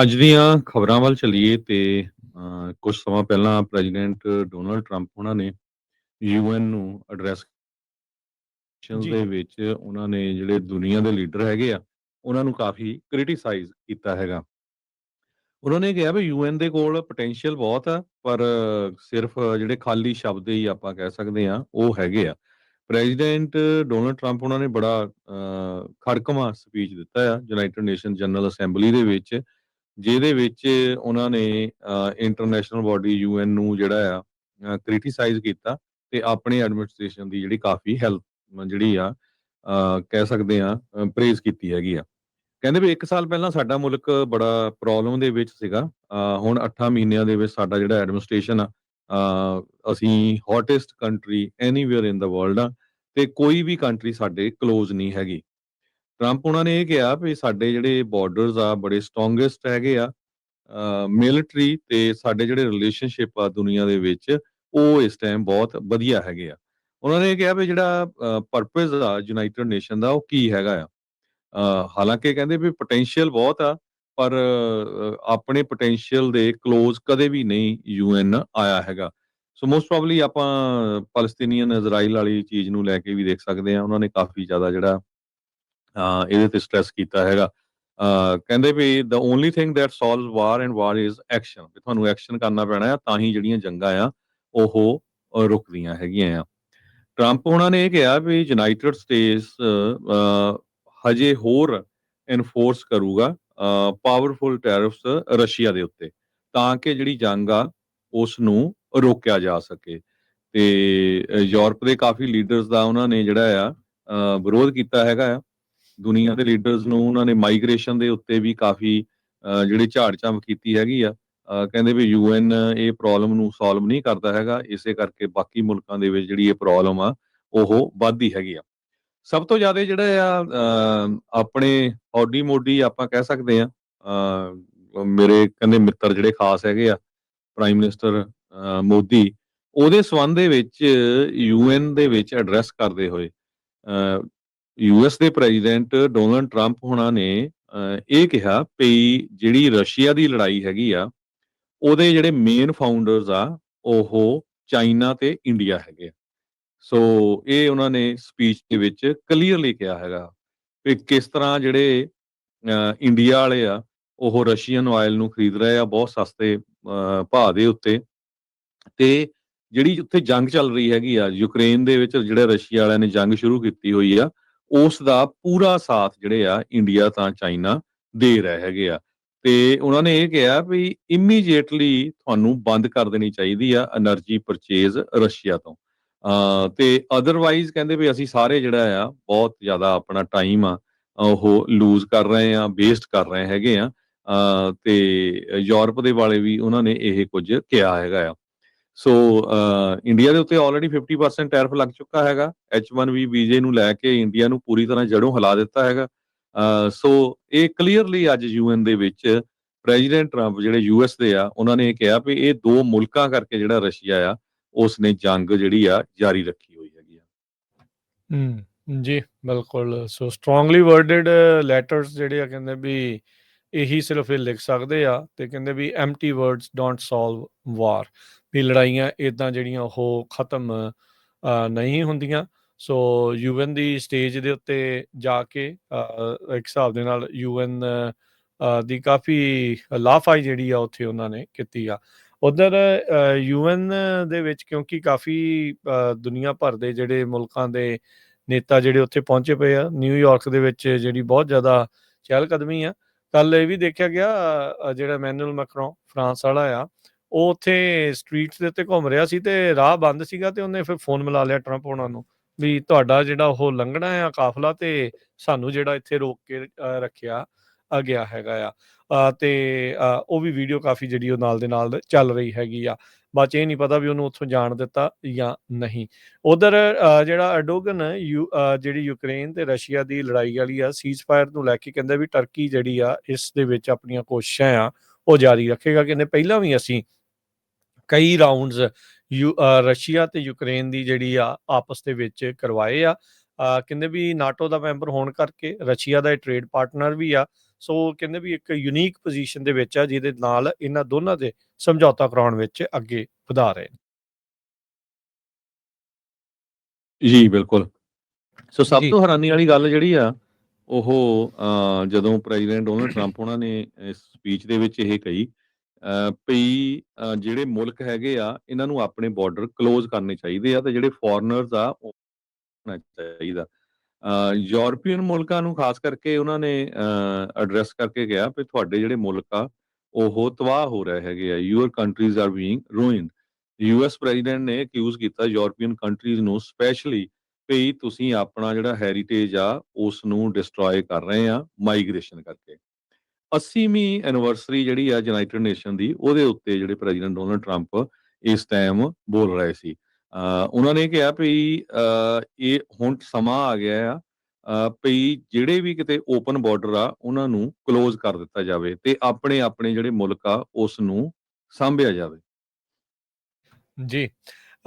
ਅੱਜ ਦੀਆਂ ਖਬਰਾਂ ਵੱਲ ਚੱਲੀਏ ਤੇ ਕੁਝ ਸਮਾਂ ਪਹਿਲਾਂ ਪ੍ਰੈਜ਼ੀਡੈਂਟ ਡੋਨਾਲਡ ਟਰੰਪ ਉਹਨਾਂ ਨੇ ਯੂਐਨ ਨੂੰ ਐਡਰੈਸ। ਦੇ ਵਿੱਚ ਉਹਨਾਂ ਨੇ ਜਿਹੜੇ ਦੁਨੀਆ ਦੇ ਲੀਡਰ ਹੈਗੇ ਆ ਉਹਨਾਂ ਨੂੰ ਕਾਫੀ ਕ੍ਰਿਟਿਸਾਈਜ਼ ਕੀਤਾ ਹੈਗਾ। ਉਹਨਾਂ ਨੇ ਕਿਹਾ ਵੀ ਯੂਐਨ ਦੇ ਕੋਲ ਪੋਟੈਂਸ਼ੀਅਲ ਬਹੁਤ ਆ ਪਰ ਸਿਰਫ ਜਿਹੜੇ ਖਾਲੀ ਸ਼ਬਦ ਹੀ ਆਪਾਂ ਕਹਿ ਸਕਦੇ ਆ ਉਹ ਹੈਗੇ ਆ। ਪ੍ਰੈਜ਼ੀਡੈਂਟ ਡੋਨਾਲਡ ਟਰੰਪ ਉਹਨਾਂ ਨੇ ਬੜਾ ਖੜਕਵਾਂ ਸਪੀਚ ਦਿੱਤਾ ਆ ਯੂਨਾਈਟਿਡ ਨੇਸ਼ਨ ਜਨਰਲ ਅਸੈਂਬਲੀ ਦੇ ਵਿੱਚ। ਜਿਹਦੇ ਵਿੱਚ ਉਹਨਾਂ ਨੇ ਇੰਟਰਨੈਸ਼ਨਲ ਬਾਡੀ ਯੂਐਨ ਨੂੰ ਜਿਹੜਾ ਆ ਕ੍ਰਿਟਿਸਾਈਜ਼ ਕੀਤਾ ਤੇ ਆਪਣੀ ਐਡਮਿਨਿਸਟ੍ਰੇਸ਼ਨ ਦੀ ਜਿਹੜੀ ਕਾਫੀ ਹੈਲਪ ਜਿਹੜੀ ਆ ਕਹਿ ਸਕਦੇ ਆ ਪ੍ਰੇਜ਼ ਕੀਤੀ ਹੈਗੀ ਆ। ਕਹਿੰਦੇ ਵੀ 1 ਸਾਲ ਪਹਿਲਾਂ ਸਾਡਾ ਮੁਲਕ ਬੜਾ ਪ੍ਰੋਬਲਮ ਦੇ ਵਿੱਚ ਸੀਗਾ। ਹੁਣ 8 ਮਹੀਨਿਆਂ ਦੇ ਵਿੱਚ ਸਾਡਾ ਜਿਹੜਾ ਐਡਮਿਨਿਸਟ੍ਰੇਸ਼ਨ ਆ ਅਸੀਂ hottest country anyway in the world ਆ ਤੇ ਕੋਈ ਵੀ ਕੰਟਰੀ ਸਾਡੇ ক্লোਜ਼ ਨਹੀਂ ਹੈਗੀ। ਟਰੰਪ ਉਹਨਾਂ ਨੇ ਇਹ ਕਿਹਾ ਵੀ ਸਾਡੇ ਜਿਹੜੇ ਬਾਰਡਰਸ ਆ, ਬੜੇ ਸਟਰੋਂਗੈਸਟ ਹੈਗੇ ਆ ਮਿਲਟਰੀ ਤੇ ਸਾਡੇ ਜਿਹੜੇ ਰਿਲੇਸ਼ਨਸ਼ਿਪ ਆ ਦੁਨੀਆ ਦੇ ਵਿੱਚ, ਉਹ ਇਸ ਟਾਈਮ ਬਹੁਤ ਵਧੀਆ ਹੈਗੇ ਆ। ਉਹਨਾਂ ਨੇ ਇਹ ਕਿਹਾ ਵੀ ਜਿਹੜਾ ਪਰਪਸ ਆ ਯੂਨਾਈਟਿਡ ਨੇਸ਼ਨ ਦਾ, ਉਹ ਕੀ ਹੈਗਾ ਆ? ਹਾਲਾਂਕਿ ਕਹਿੰਦੇ ਵੀ ਪੋਟੈਂਸ਼ੀਅਲ ਬਹੁਤ ਆ, ਪਰ ਆਪਣੇ ਪੋਟੈਂਸ਼ੀਅਲ ਦੇ ক্লোਜ਼ ਕਦੇ ਵੀ ਨਹੀਂ ਯੂਐਨ ਆਇਆ ਹੈਗਾ। ਸੋ ਮੋਸਟ ਪ੍ਰੋਬਬਲੀ ਆਪਾਂ ਫਲਸਤੀਨੀਅਨ ਇਜ਼ਰਾਈਲ ਵਾਲੀ ਚੀਜ਼ ਨੂੰ ਲੈ ਕੇ ਵੀ ਦੇਖ ਸਕਦੇ ਆ, ਉਹਨਾਂ ਨੇ ਕਾਫੀ ਜ਼ਿਆਦਾ ਜਿਹੜਾ ਇਹਦੇ ਤੇ ਸਟ੍ਰੈਸ ਕੀਤਾ ਹੈਗਾ। ਕਹਿੰਦੇ ਵੀ the only thing that solves war and war is action ਵੀ ਤੁਹਾਨੂੰ ਐਕਸ਼ਨ ਕਰਨਾ ਪੈਣਾ ਆ, ਤਾਂ ਹੀ ਜਿਹੜੀਆਂ ਜੰਗਾਂ ਆ, ਉਹ ਰੁਕਦੀਆਂ ਹੈਗੀਆਂ ਆ। ਟਰੰਪ ਉਹਨਾਂ ਨੇ ਇਹ ਕਿਹਾ ਵੀ ਯੂਨਾਈਟਿਡ ਸਟੇਟਸ ਹਜੇ ਹੋਰ ਇਨਫੋਰਸ ਕਰੂਗਾ ਪਾਵਰਫੁਲ ਟੈਰਿਫਸ ਰਸ਼ੀਆ ਦੇ ਉੱਤੇ, ਤਾਂ ਕਿ ਜਿਹੜੀ ਜੰਗ ਆ ਉਸ ਨੂੰ ਰੋਕਿਆ ਜਾ ਸਕੇ। ਤੇ ਯੂਰਪ ਦੇ ਕਾਫੀ ਲੀਡਰਸ ਦਾ ਉਹਨਾਂ ਨੇ ਜਿਹੜਾ ਆ ਵਿਰੋਧ ਕੀਤਾ ਹੈਗਾ ਆ। ਦੁਨੀਆ ਦੇ ਲੀਡਰਸ ਨੂੰ ਉਹਨਾਂ ਨੇ ਮਾਈਗ੍ਰੇਸ਼ਨ ਦੇ ਉੱਤੇ ਵੀ ਕਾਫੀ ਜਿਹੜੀ ਝਾੜ ਝੰਮ ਕੀਤੀ ਹੈਗੀ ਆ। ਕਹਿੰਦੇ ਵੀ ਯੂਐਨ ਇਹ ਪ੍ਰੋਬਲਮ ਨੂੰ ਸੋਲਵ ਨਹੀਂ ਕਰਦਾ ਹੈਗਾ ਇਸੇ ਕਰਕੇ ਬਾਕੀ ਮੁਲਕਾਂ ਦੇ ਵਿੱਚ ਜਿਹੜੀ ਇਹ ਪ੍ਰੋਬਲਮ ਆ ਉਹ ਵੱਧਦੀ ਹੈਗੀ ਆ। ਸਭ ਤੋਂ ਜ਼ਿਆਦਾ ਜਿਹੜਾ ਆ ਆਪਣੇ ਹੌਡੀ ਮੋਡੀ ਆਪਾਂ ਕਹਿ ਸਕਦੇ ਆ ਅ, ਮੇਰੇ ਕਹਿੰਦੇ ਮਿੱਤਰ ਜਿਹੜੇ ਖਾਸ ਹੈਗੇ ਆ ਪ੍ਰਾਈਮ ਮਿਨਿਸਟਰ ਮੋਦੀ ਉਹਦੇ ਸਬੰਧ ਦੇ ਵਿੱਚ ਯੂਐਨ ਦੇ ਵਿੱਚ ਐਡਰੈਸ ਕਰਦੇ ਹੋਏ ਯੂਐਸ ਦੇ ਪ੍ਰੈਜ਼ੀਡੈਂਟ ਡੋਨਲਡ ਟਰੰਪ ਹੁਣਾਂ ਨੇ ਅ, ਇਹ ਕਿਹਾ ਵੀ ਜਿਹੜੀ ਰਸ਼ੀਆ ਦੀ ਲੜਾਈ ਹੈਗੀ ਆ ਉਹਦੇ ਜਿਹੜੇ ਮੇਨ ਫਾਊਂਡਰਸ ਆ ਉਹ ਚਾਈਨਾ ਤੇ ਇੰਡੀਆ ਹੈਗੇ ਆ। ਸੋ ਇਹ ਉਹਨਾਂ ਨੇ ਸਪੀਚ ਦੇ ਵਿੱਚ ਕਲੀਅਰਲੀ ਕਿਹਾ ਹੈਗਾ ਵੀ ਕਿਸ ਤਰ੍ਹਾਂ ਜਿਹੜੇ ਇੰਡੀਆ ਵਾਲੇ ਆ ਉਹ ਰਸ਼ੀਅਨ ਆਇਲ ਨੂੰ ਖਰੀਦ ਰਹੇ ਆ ਬਹੁਤ ਸਸਤੇ ਅ, ਭਾਅ ਦੇ ਉੱਤੇ। ਤੇ ਜਿਹੜੀ ਉੱਥੇ ਜੰਗ ਚੱਲ ਰਹੀ ਹੈਗੀ ਆ ਯੂਕਰੇਨ ਦੇ ਵਿੱਚ ਜਿਹੜੇ ਰਸ਼ੀਆ ਵਾਲਿਆਂ ਨੇ ਜੰਗ ਸ਼ੁਰੂ ਕੀਤੀ ਹੋਈ ਆ ਉਸ ਦਾ ਪੂਰਾ ਸਾਥ ਜਿਹੜੇ ਆ ਇੰਡੀਆ ਤਾਂ ਚਾਈਨਾ ਦੇ ਰਹੇ ਹੈਗੇ ਆ। ਤੇ ਉਹਨਾਂ ਨੇ ਇਹ ਕਿਹਾ ਵੀ ਇਮੀਡੀਏਟਲੀ ਤੁਹਾਨੂੰ ਬੰਦ ਕਰ ਦੇਣੀ ਚਾਹੀਦੀ ਆ એનર્ਜੀ ਪਰਚੇਜ਼ ਰਸ਼ੀਆ ਤੋਂ। ਤੇ ਅਦਰਵਾਈਜ਼ ਕਹਿੰਦੇ ਵੀ ਅਸੀਂ ਸਾਰੇ ਜਿਹੜਾ ਆ ਬਹੁਤ ਜ਼ਿਆਦਾ ਆਪਣਾ ਟਾਈਮ ਆ, ਉਹ ਲੂਜ਼ ਕਰ ਰਹੇ ਆ ਵੇਸਟ ਕਰ ਰਹੇ ਹੈਗੇ ਆ। ਤੇ ਯੂਰਪ ਦੇ ਵਾਲੇ ਵੀ ਉਹਨਾਂ ਨੇ ਇਹ ਕੁਝ ਕਿਹਾ ਹੈਗਾ ਆ। ਸੋ ਇੰਡੀਆ ਦੇ ਉੱਤੇ ਆਲਰੇਡੀ 50% ਟੈਰਿਫ ਲੱਗ ਚੁੱਕਾ ਹੈਗਾ। H1B ਵੀਜ਼ੇ ਨੂੰ ਲੈ ਕੇ ਇੰਡੀਆ ਨੂੰ ਪੂਰੀ ਤਰ੍ਹਾਂ ਜੜੋਂ ਹਿਲਾ ਦਿੱਤਾ ਹੈਗਾ। ਸੋ ਇਹ ਕਲੀਅਰਲੀ ਅੱਜ ਯੂਐਨ ਦੇ ਵਿੱਚ ਪ੍ਰੈਜ਼ੀਡੈਂਟ ਟਰੰਪ ਜਿਹੜੇ ਯੂਐਸ ਦੇ ਆ, ਉਹਨਾਂ ਨੇ ਇਹ ਕਿਹਾ ਵੀ ਇਹ ਦੋ ਮੁਲਕਾਂ ਕਰਕੇ ਜਿਹੜਾ ਰਸ਼ੀਆ ਆ ਉਸ ਨੇ ਜੰਗ ਜਿਹੜੀ ਆ ਜਾਰੀ ਰੱਖੀ ਹੋਈ ਹੈਗੀ ਆ। ਹੂੰ, ਜੀ, ਬਿਲਕੁਲ। ਸੋ ਸਟਰੋਂਗਲੀ ਵਰਡਡ ਲੈਟਰਸ ਜਿਹੜੇ ਆ ਕਹਿੰਦੇ ਵੀ ਇਹੀ ਸਿਰਫ ਇਹ ਲਿਖ ਸਕਦੇ ਆ ਤੇ ਕਹਿੰਦੇ ਵੀ empty words don't solve war ਵੀ ਲੜਾਈਆਂ ਇਦਾਂ ਜਿਹੜੀਆਂ ਉਹ ਖਤਮ ਨਹੀਂ ਹੁੰਦੀਆਂ। ਸੋ ਯੂਐਨ ਦੀ ਸਟੇਜ ਦੇ ਉੱਤੇ ਜਾ ਕੇ ਇੱਕ ਹਿਸਾਬ ਦੇ ਨਾਲ ਯੂਐਨ ਦੀ ਕਾਫੀ ਲਾਫਾਈ ਜਿਹੜੀ ਆ ਉੱਥੇ ਉਹਨਾਂ ਨੇ ਕੀਤੀ ਆ। ਉਧਰ ਯੂਐਨ ਦੇ ਵਿੱਚ ਕਿਉਂਕਿ ਕਾਫੀ ਦੁਨੀਆ ਭਰ ਦੇ ਜਿਹੜੇ ਮੁਲਕਾਂ ਦੇ ਨੇਤਾ ਜਿਹੜੇ ਉੱਥੇ ਪਹੁੰਚੇ ਪਏ ਆ ਨਿਊਯਾਰਕ ਦੇ ਵਿੱਚ ਜਿਹੜੀ ਬਹੁਤ ਜ਼ਿਆਦਾ ਚਹਿਲ ਕਦਮੀ ਆ ਕੱਲ ਇਹ ਵੀ ਦੇਖਿਆ ਗਿਆ ਜਿਹੜਾ ਮੈਨੂਅਲ ਮੈਕਰੋਨ ਫਰਾਂਸ ਵਾਲਾ ਆ ਉਹ ਉੱਥੇ ਸਟਰੀਟਸ ਦੇ ਉੱਤੇ ਘੁੰਮ ਰਿਹਾ ਸੀ ਤੇ ਰਾਹ ਬੰਦ ਸੀਗਾ ਤੇ ਉਹਨੇ ਫਿਰ ਫੋਨ ਮਿਲਾ ਲਿਆ ਟਰੰਪ ਉਹਨਾਂ ਨੂੰ ਵੀ ਤੁਹਾਡਾ ਜਿਹੜਾ ਉਹ ਲੰਘਣਾ ਆ ਕਾਫਲਾ ਤੇ ਸਾਨੂੰ ਜਿਹੜਾ ਇੱਥੇ ਰੋਕ ਕੇ ਰੱਖਿਆ ਅ, ਗਿਆ ਹੈਗਾ ਆ। ਤੇ ਉਹ ਵੀ ਵੀਡੀਓ ਕਾਫੀ ਜਿਹੜੀ ਉਹ ਨਾਲ ਦੇ ਨਾਲ ਚੱਲ ਰਹੀ ਹੈਗੀ ਆ। ਬਾਅਦ 'ਚ ਇਹ ਨਹੀਂ ਪਤਾ ਵੀ ਉਹਨੂੰ ਉੱਥੋਂ ਜਾਣ ਦਿੱਤਾ ਜਾਂ ਨਹੀਂ। ਉਧਰ ਜਿਹੜਾ ਅਡੋਗਨ ਯੂ ਜਿਹੜੀ ਯੂਕਰੇਨ ਤੇ ਰਸ਼ੀਆ ਦੀ ਲੜਾਈ ਵਾਲੀ ਆ ਸੀਜ਼ਫਾਇਰ ਨੂੰ ਲੈ ਕੇ ਕਹਿੰਦਾ ਵੀ ਟਰਕੀ ਜਿਹੜੀ ਆ ਇਸ ਦੇ ਵਿੱਚ ਆਪਣੀਆਂ ਕੋਸ਼ਿਸ਼ਾਂ ਆ ਉਹ ਜਾਰੀ ਰੱਖੇਗਾ। ਕਹਿੰਦੇ ਪਹਿਲਾਂ ਵੀ ਅਸੀਂ ਕਈ ਰਾਉਂਡਸ ਯੂ ਅ, ਰਸ਼ੀਆ ਤੇ ਯੂਕਰੇਨ ਦੀ ਜਿਹੜੀ ਆ ਆਪਸ ਦੇ ਵਿੱਚ ਕਰਵਾਏ ਆ। ਕਹਿੰਦੇ ਵੀ ਨਾਟੋ ਦਾ ਮੈਂਬਰ ਹੋਣ ਕਰਕੇ ਰਸ਼ੀਆ ਦਾ ਇਹ ਟ੍ਰੇਡ ਪਾਰਟਨਰ ਵੀ ਆ। ਸੋ ਕਹਿੰਦੇ ਵੀ ਇੱਕ ਯੂਨੀਕ ਪੋਜੀਸ਼ਨ ਦੇ ਵਿੱਚ ਆ ਜਿਹਦੇ ਨਾਲ ਇਹਨਾਂ ਦੋਨਾਂ ਦੇ ਸਮਝੌਤਾ ਕਰਾਉਣ ਵਿੱਚ ਅੱਗੇ ਵਧਾ ਰਹੇ ਨੇ। ਜੀ ਬਿਲਕੁਲ। ਸੋ ਸਭ ਤੋਂ ਹੈਰਾਨੀ ਵਾਲੀ ਗੱਲ ਜਿਹੜੀ ਆ ਉਹ ਜਦੋਂ ਪ੍ਰੈਜ਼ੀਡੈਂਟ ਡੋਨਲਡ ਟਰੰਪ ਉਹਨਾਂ ਨੇ ਇਸ ਸਪੀਚ ਦੇ ਵਿੱਚ ਇਹ ਕਹੀ ਅ, ਜਿਹੜੇ ਮੁਲਕ ਹੈਗੇ ਆ ਇਹਨਾਂ ਨੂੰ ਆਪਣੇ ਬਾਰਡਰ ਕਲੋਜ਼ ਕਰਨੇ ਚਾਹੀਦੇ ਆ ਤੇ ਜਿਹੜੇ ਫੋਰਨਰਸ ਆ ਉਹ ਹੋਣਾ ਚਾਹੀਦਾ। ਯੂਰਪੀਅਨ ਮੁਲਕਾਂ ਨੂੰ ਖਾਸ ਕਰਕੇ ਉਹਨਾਂ ਨੇ ਐਡਰੈਸ ਕਰਕੇ ਕਿਹਾ ਵੀ ਤੁਹਾਡੇ ਜਿਹੜੇ ਮੁਲਕ ਆ, ਉਹ ਤਬਾਹ ਹੋ ਰਹੇ ਹੈਗੇ ਆ। Your countries are being ruined US president ਨੇ ਅਕਿਊਜ਼ ਕੀਤਾ ਯੂਰਪੀਅਨ ਕੰਟਰੀਜ਼ ਨੂੰ ਸਪੈਸ਼ਲੀ ਵੀ ਤੁਸੀਂ ਆਪਣਾ ਜਿਹੜਾ ਹੈਰੀਟੇਜ ਆ, ਉਸ ਨੂੰ ਡਿਸਟਰੋਏ ਕਰ ਰਹੇ ਆ ਮਾਈਗ੍ਰੇਸ਼ਨ ਕਰਕੇ। 80ਵੀਂ ਐਨੀਵਰਸਰੀ ਜਿਹੜੀ ਆ ਯੂਨਾਈਟਿਡ ਨੇਸ਼ਨ ਦੀ, ਉਹਦੇ ਉੱਤੇ ਜਿਹੜੇ ਪ੍ਰੈਜ਼ੀਡੈਂਟ ਡੋਨਲਡ ਟਰੰਪ ਇਸ ਟਾਈਮ ਬੋਲ ਰਹੇ ਸੀ। ਉਹਨਾਂ ਨੇ ਕਿਹਾ ਵੀ ਇਹ ਹੁਣ ਸਮਾਂ ਆ ਗਿਆ ਆ ਅ, ਜਿਹੜੇ ਵੀ ਕਿਤੇ ਓਪਨ ਬਾਰਡਰ ਆ ਉਹਨਾਂ ਨੂੰ ਕਲੋਜ਼ ਕਰ ਦਿੱਤਾ ਜਾਵੇ ਤੇ ਆਪਣੇ ਆਪਣੇ ਜਿਹੜੇ ਮੁਲਕ ਆ ਉਸ ਨੂੰ ਸਾਂਭਿਆ ਜਾਵੇ। ਜੀ।